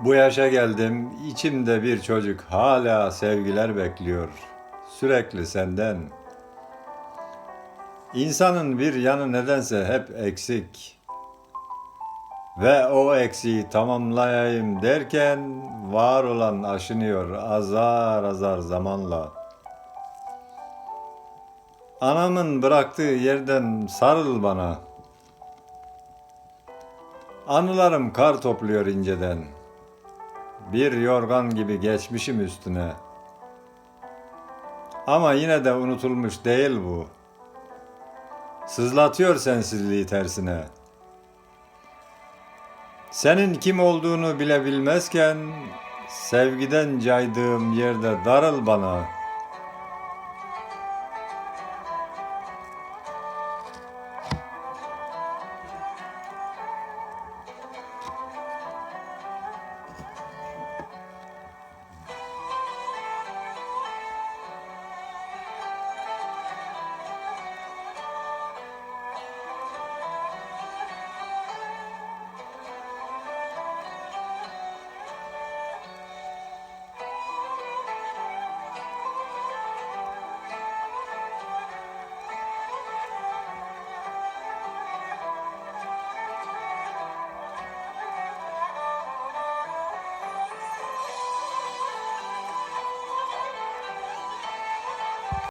Bu yaşa geldim, içimde bir çocuk hala sevgiler bekliyor. Sürekli senden. İnsanın bir yanı nedense hep eksik. Ve o eksiği tamamlayayım derken var olan aşınıyor azar azar zamanla. Anamın bıraktığı yerden sarıl bana. Anılarım kar topluyor inceden. Bir yorgan gibi geçmişim üstüne. Ama yine de unutulmuş değil bu. Sızlatıyor sensizliği tersine. Senin kim olduğunu bile bilmezken sevgiden caydığım yerde darıl bana.